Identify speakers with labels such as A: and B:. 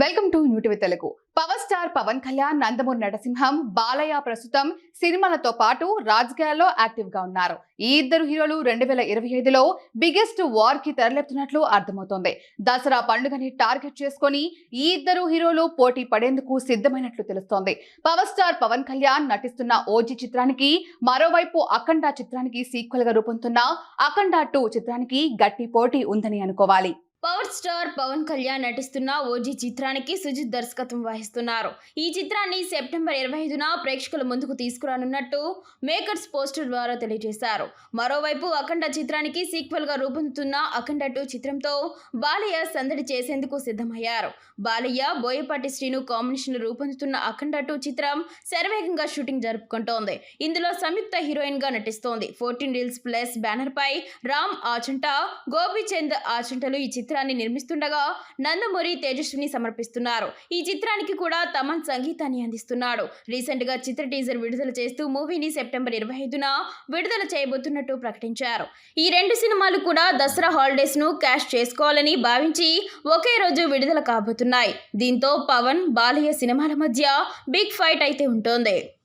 A: Welcome to new TV Telugu. Power star Pawan Kalyan Nandamuri నటసింహం Balayya ప్రస్తుతం సినిమాలతో పాటు రాజకీయాల్లో యాక్టివ్గా ఉన్నారు. ఈ ఇద్దరు హీరోలు రెండు వేల ఇరవై ఐదులో బిగ్గెస్ట్ వార్కి తెరలేపుతున్నట్లు అర్థమవుతోంది. దసరా పండుగని టార్గెట్ చేసుకొని ఈ ఇద్దరు హీరోలు పోటీ పడేందుకు సిద్ధమైనట్లు తెలుస్తోంది. పవర్ స్టార్ పవన్ కళ్యాణ్ నటిస్తున్న ఓజీ చిత్రానికి మరోవైపు అఖండ చిత్రానికి సీక్వెల్గా రూపొందుతున్న అఖండ టూ చిత్రానికి గట్టి పోటీ ఉందని అనుకోవాలి.
B: పవర్ స్టార్ పవన్ కళ్యాణ్ నటిస్తున్న ఓజీ చిత్రానికి సుజిత్ దర్శకత్వం వహిస్తున్నారు. ఈ చిత్రాన్ని సెప్టెంబర్ ఇరవై ఐదున ప్రేక్షకుల ముందుకు తీసుకురానున్నట్టు మేకర్స్ పోస్టర్ ద్వారా తెలియజేశారు. మరోవైపు అఖండ చిత్రానికి సీక్వెల్గా రూపొందుతున్న అఖండ టూ చిత్రంతో బాలయ్య సందడి చేసేందుకు సిద్ధమయ్యారు. బాలయ్య బోయపాటి శ్రీను కాంబినేషన్ రూపొందుతున్న అఖండ టూ చిత్రం శరవేగంగా షూటింగ్ జరుపుకుంటోంది. ఇందులో సంయుక్త హీరోయిన్గా నటిస్తోంది. ఫోర్టీన్ రీల్స్ ప్లస్ బ్యానర్ పై రామ్ ఆచంట గోపీచంద్ ఆచంటలు ఈ చిత్రాన్ని నిర్మిస్తుండగా నందమూరి తేజస్విని సమర్పిస్తున్నారు. ఈ చిత్రానికి కూడా తమన్ సంగీతాన్ని అందిస్తున్నాడు. రీసెంట్గా చిత్ర టీజర్ విడుదల చేస్తూ మూవీని సెప్టెంబర్ ఇరవై ఐదున విడుదల చేయబోతున్నట్టు ప్రకటించారు. ఈ రెండు సినిమాలు కూడా దసరా హాలిడేస్ను క్యాష్ చేసుకోవాలని భావించి ఒకే రోజు విడుదల కాబోతున్నాయి. దీంతో పవన్ బాలయ్య సినిమాల మధ్య బిగ్ ఫైట్ అయితే ఉంటుంది.